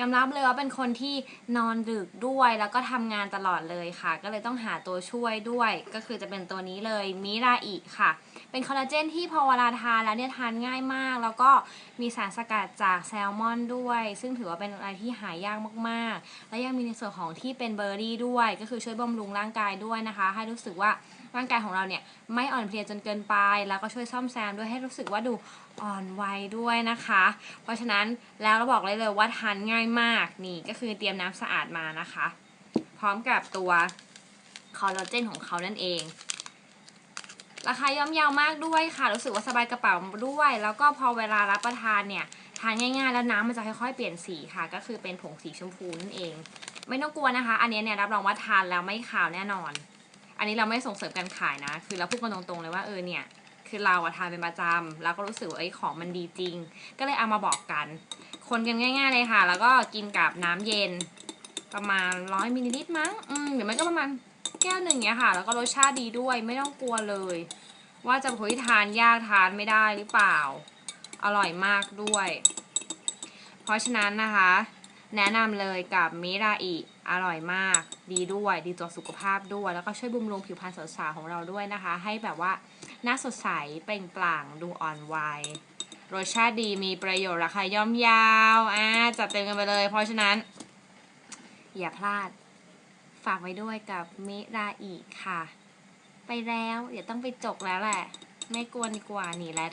ยอมรับเลยว่าเป็นคนที่นอนดึกด้วยแล้วก็ทำงานตลอดเลยค่ะ ก็เลยต้องหาตัวช่วยด้วย ก็คือจะเป็นตัวนี้เลยมิราอิค่ะ เป็นคอลลาเจนที่พอเวลาทานแล้วเนี่ยทานง่ายมาก แล้วก็มีสารสกัดจากแซลมอนด้วย ซึ่งถือว่าเป็นอะไรที่หายากมากๆ และยังมีในส่วนของที่เป็นเบอร์รี่ด้วย ก็คือช่วยบำรุงร่างกายด้วยนะคะ ให้รู้สึกว่า ร่างกายของเราเนี่ยไม่อ่อนเพลียจนเกินไป แล้วก็ช่วยซ่อมแซมด้วยให้รู้สึกว่าดูอ่อนวัยด้วยนะคะ เพราะฉะนั้นแล้วเราบอกเลยเลยว่าทานง่ายมากนี่ก็คือเตรียมน้ำสะอาดมานะคะ พร้อมกับตัวคอลลาเจนของเขานั่นเองราคาย่อมเยาวมากด้วยค่ะ รู้สึกว่าสบายกระเป๋าด้วย แล้วก็พอเวลารับประทานเนี่ย ทานง่ายๆ แล้วน้ำมันจะค่อยๆเปลี่ยนสีค่ะ ก็คือเป็นผงสีชมพูนั่นเอง ไม่ต้องกลัวนะคะ อันนี้เนี่ยรับรองว่าทานแล้วไม่ขาวแน่นอน อันนี้เราไม่ส่งเสริมการขายนะ คือเราพูดกันตรงๆเลยว่าเออเนี่ยคือเราอะทานเป็นประจำแล้วก็รู้สึกว่าไอ้ของมันดีจริง ก็เลยเอามาบอกกัน คนกันง่าย ๆ เลยค่ะ แล้วก็กินกับน้ำเย็น ประมาณร้อยมิลลิลิตรมั้งอืมหรือไม่ก็ประมาณแก้วหนึ่งเนี้ยค่ะ แล้วก็รสชาติดีด้วยไม่ต้องกลัวเลย ว่าจะเฮ้ยทานยากทานไม่ได้หรือเปล่า อร่อยมากด้วย เพราะฉะนั้นนะคะ แนะนำเลยกับมิราอิอร่อยมาก ดีด้วย ดีต่อสุขภาพด้วย แล้วก็ช่วยบำรุงผิวพรรณสาวๆของเราด้วยนะคะ ให้แบบว่าหน้าสดใสเปล่งปลั่งดูอ่อนวัยรสชาติดีมีประโยชน์ราคาย่อมยาวอ่าจัดเต็มกันไปเลย เพราะฉะนั้น อย่าพลาด ฝากไว้ด้วยกับมิราอิค่ะ ไปแล้ว เดี๋ยวต้องไปจกแล้วแหละ ไม่กวนดีกว่าหนีแล้ว